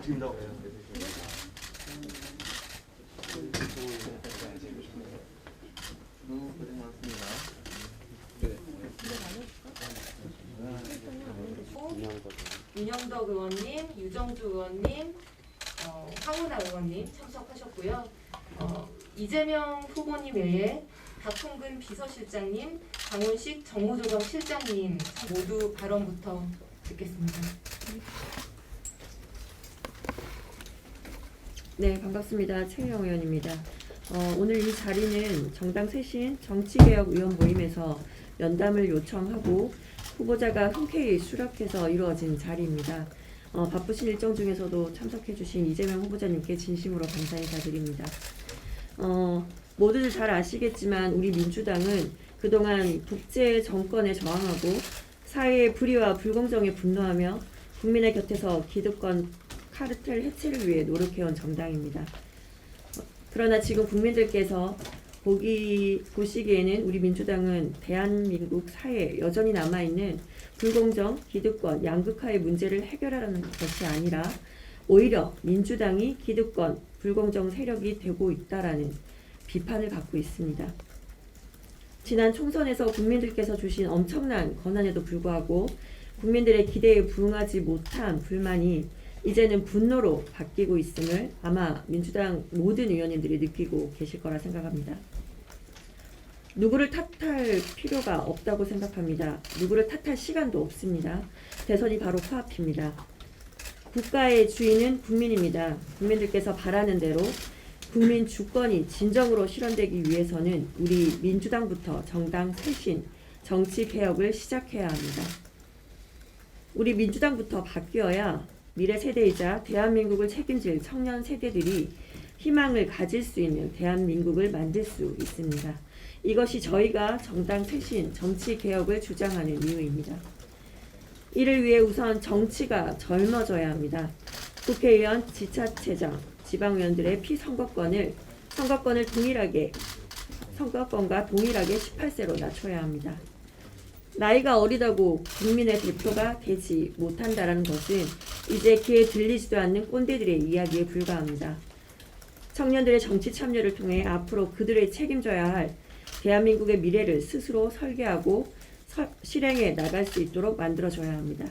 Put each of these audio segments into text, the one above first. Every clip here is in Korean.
드린다고 해요. 고생. 윤영덕 의원님, 유정주 의원님, 어, 황운하 의원님 참석하셨고요. 어, 이재명 후보님 외에 박홍근 비서실장님, 강훈식 정무조정 실장님 모두 발언부터 듣겠습니다. 네, 반갑습니다. 최영 의원입니다. 어, 오늘 이 자리는 정당 쇄신 정치개혁위원 모임에서 면담을 요청하고 후보자가 흔쾌히 수락해서 이루어진 자리입니다. 어, 바쁘신 일정 중에서도 참석해주신 이재명 후보자님께 진심으로 감사 인사드립니다. 어, 모두들 잘 아시겠지만 우리 민주당은 그동안 독재 정권에 저항하고 사회의 불의와 불공정에 분노하며 국민의 곁에서 기득권 카르텔 해체를 위해 노력해온 정당입니다. 어, 그러나 지금 국민들께서 보기 보시기에는 우리 민주당은 대한민국 사회에 여전히 남아있는 불공정, 기득권, 양극화의 문제를 해결하라는 것이 아니라 오히려 민주당이 기득권, 불공정 세력이 되고 있다라는 비판을 받고 있습니다. 지난 총선에서 국민들께서 주신 엄청난 권한에도 불구하고 국민들의 기대에 부응하지 못한 불만이 이제는 분노로 바뀌고 있음을 아마 민주당 모든 의원님들이 느끼고 계실 거라 생각합니다. 누구를 탓할 필요가 없다고 생각합니다. 누구를 탓할 시간도 없습니다. 대선이 바로 코앞입니다. 국가의 주인은 국민입니다. 국민들께서 바라는 대로 국민 주권이 진정으로 실현되기 위해서는 우리 민주당부터 정당 쇄신, 정치 개혁을 시작해야 합니다. 우리 민주당부터 바뀌어야 미래 세대이자 대한민국을 책임질 청년 세대들이 희망을 가질 수 있는 대한민국을 만들 수 있습니다. 이것이 저희가 정당 쇄신, 정치 개혁을 주장하는 이유입니다. 이를 위해 우선 정치가 젊어져야 합니다. 국회의원, 지자체장, 지방의원들의 피선거권을 선거권을 동일하게 선거권과 동일하게 18세로 낮춰야 합니다. 나이가 어리다고 국민의 대표가 되지 못한다라는 것은 이제 귀에 들리지도 않는 꼰대들의 이야기에 불과합니다. 청년들의 정치 참여를 통해 앞으로 그들의 책임져야 할 대한민국의 미래를 스스로 설계하고 서- 실행해 나갈 수 있도록 만들어줘야 합니다.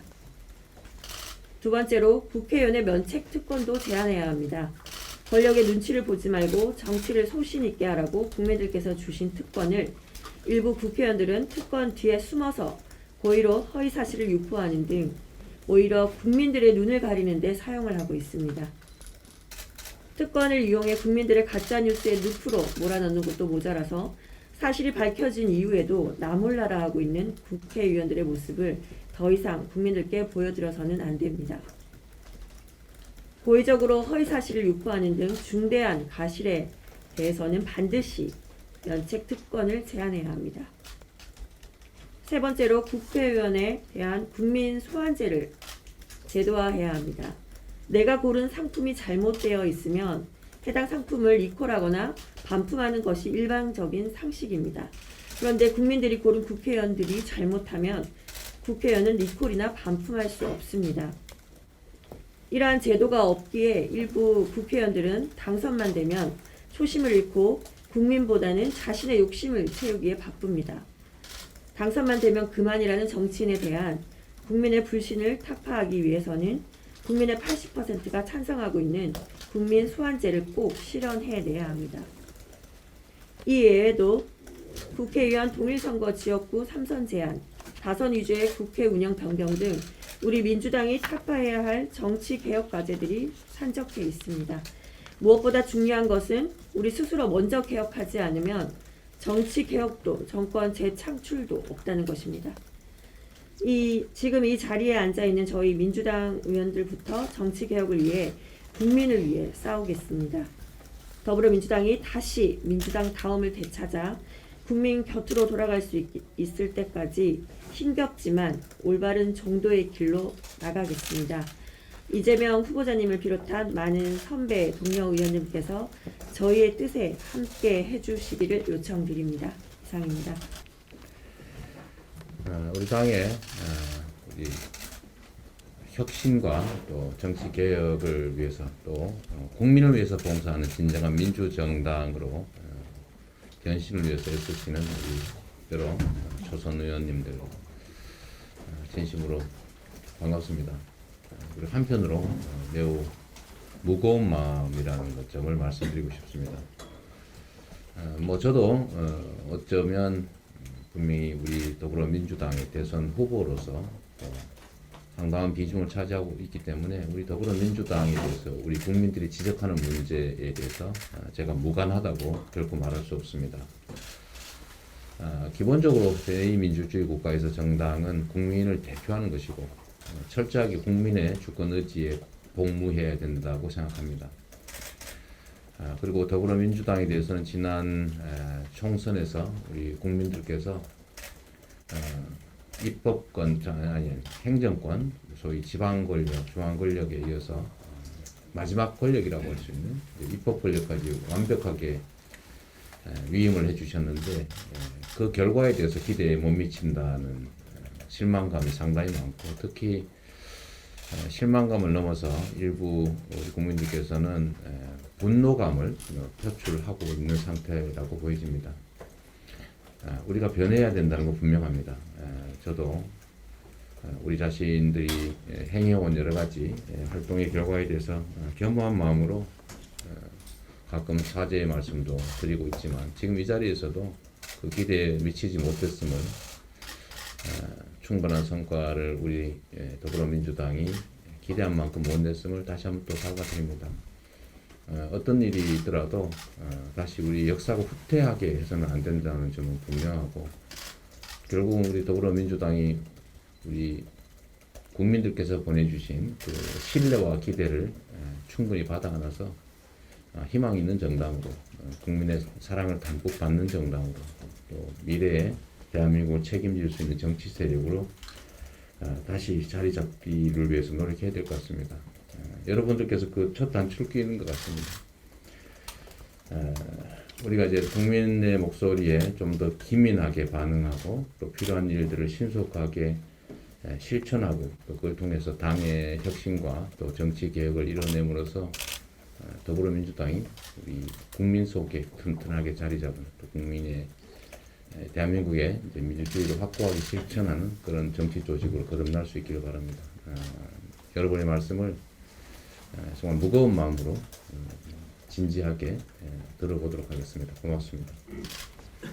두 번째로 국회의원의 면책 특권도 제한해야 합니다. 권력의 눈치를 보지 말고 정치를 소신 있게 하라고 국민들께서 주신 특권을 일부 국회의원들은 특권 뒤에 숨어서 고의로 허위 사실을 유포하는 등 오히려 국민들의 눈을 가리는 데 사용을 하고 있습니다. 특권을 이용해 국민들의 가짜 뉴스에 늪으로 몰아넣는 것도 모자라서 사실이 밝혀진 이후에도 나몰라라 하고 있는 국회의원들의 모습을 더 이상 국민들께 보여드려서는 안 됩니다. 고의적으로 허위 사실을 유포하는 등 중대한 가실에 대해서는 반드시 면책 특권을 제한해야 합니다. 세 번째로 국회의원에 대한 국민 소환제를 제도화해야 합니다. 내가 고른 상품이 잘못되어 있으면 해당 상품을 리콜하거나 반품하는 것이 일반적인 상식입니다. 그런데 국민들이 고른 국회의원들이 잘못하면 국회의원은 리콜이나 반품할 수 없습니다. 이러한 제도가 없기에 일부 국회의원들은 당선만 되면 초심을 잃고 국민보다는 자신의 욕심을 채우기에 바쁩니다. 당선만 되면 그만이라는 정치인에 대한 국민의 불신을 타파하기 위해서는 국민의 80%가 찬성하고 있는 국민 소환제를 꼭 실현해내야 합니다. 이 외에도 국회의원 동일선거 지역구 3선 제한, 다선 위주의 국회 운영 변경 등 우리 민주당이 타파해야 할 정치 개혁 과제들이 산적해 있습니다. 무엇보다 중요한 것은 우리 스스로 먼저 개혁하지 않으면 정치 개혁도 정권 재창출도 없다는 것입니다. 이 지금 이 자리에 앉아 있는 저희 민주당 의원들부터 정치 개혁을 위해 국민을 위해 싸우겠습니다. 더불어민주당이 다시 민주당 다음을 되찾아 국민 곁으로 돌아갈 수 있, 있을 때까지 힘겹지만 올바른 정도의 길로 나가겠습니다. 이재명 후보자님을 비롯한 많은 선배 동료 의원님께서 저희의 뜻에 함께 해주시기를 요청드립니다. 이상입니다. 어, 우리 당의 어, 우리 혁신과 또 정치 개혁을 위해서 또 어, 국민을 위해서 봉사하는 진정한 민주 정당으로 어, 변신을 위해서 애쓰시는 우리 여러 초선 의원님들 어, 진심으로 반갑습니다. 어, 그리고 한편으로 어, 매우 무거운 마음이라는 것 점을 말씀드리고 싶습니다. 어, 뭐 저도 어, 어쩌면 분명히 우리 더불어민주당의 대선 후보로서 또 상당한 비중을 차지하고 있기 때문에 우리 더불어민주당에 대해서 우리 국민들이 지적하는 문제에 대해서 어, 제가 무관하다고 결코 말할 수 없습니다. 아, 기본적으로 제2민주주의 국가에서 정당은 국민을 대표하는 것이고 어, 철저하게 국민의 주권 의지에 복무해야 된다고 생각합니다. 아, 그리고 더불어민주당에 대해서는 지난 에, 총선에서 우리 국민들께서 어, 입법권 자, 아니 행정권 소위 지방 권력, 중앙 권력에 이어서 어, 마지막 권력이라고 할 수 있는 입법 권력까지 완벽하게 에, 위임을 해주셨는데 에, 그 결과에 대해서 기대에 못 미친다는 에, 실망감이 상당히 많고 특히 에, 실망감을 넘어서 일부 우리 국민들께서는 에, 분노감을 어, 표출하고 있는 상태라고 보여집니다. 아, 우리가 변해야 된다는 건 분명합니다. 아, 저도 아, 우리 자신들이 에, 행해온 여러 가지 에, 활동의 결과에 대해서 어, 겸허한 마음으로 어, 가끔 사죄의 말씀도 드리고 있지만 지금 이 자리에서도 그 기대에 미치지 못했음을 아, 충분한 성과를 우리 에, 더불어민주당이 기대한 만큼 못 냈음을 다시 한번 또 사과드립니다. 어, 어떤 일이 있더라도 어, 다시 우리 역사가 후퇴하게 해서는 안 된다는 점은 분명하고 결국은 우리 더불어민주당이 우리 국민들께서 보내주신 그 신뢰와 기대를 어, 충분히 받아 안아서 어, 희망 있는 정당으로 어, 국민의 사랑을 담뿍 받는 정당으로 또 미래에 대한민국을 책임질 수 있는 정치 세력으로 어, 다시 자리 잡기를 위해서 노력해야 될 것 같습니다. 어, 여러분들께서 그 첫 단추를 것 같습니다. 어, 우리가 이제 국민의 목소리에 좀 더 기민하게 반응하고 또 필요한 일들을 신속하게 에, 실천하고 또 그걸 통해서 당의 혁신과 또 정치 개혁을 이뤄냄으로써 어, 더불어민주당이 우리 국민 속에 튼튼하게 자리 잡은 또 국민의 에, 대한민국의 민주주의를 확고하게 실천하는 그런 정치 조직으로 거듭날 수 있기를 바랍니다. 어, 여러분의 말씀을 에, 정말 무거운 마음으로 음, 진지하게 에, 들어보도록 하겠습니다. 고맙습니다.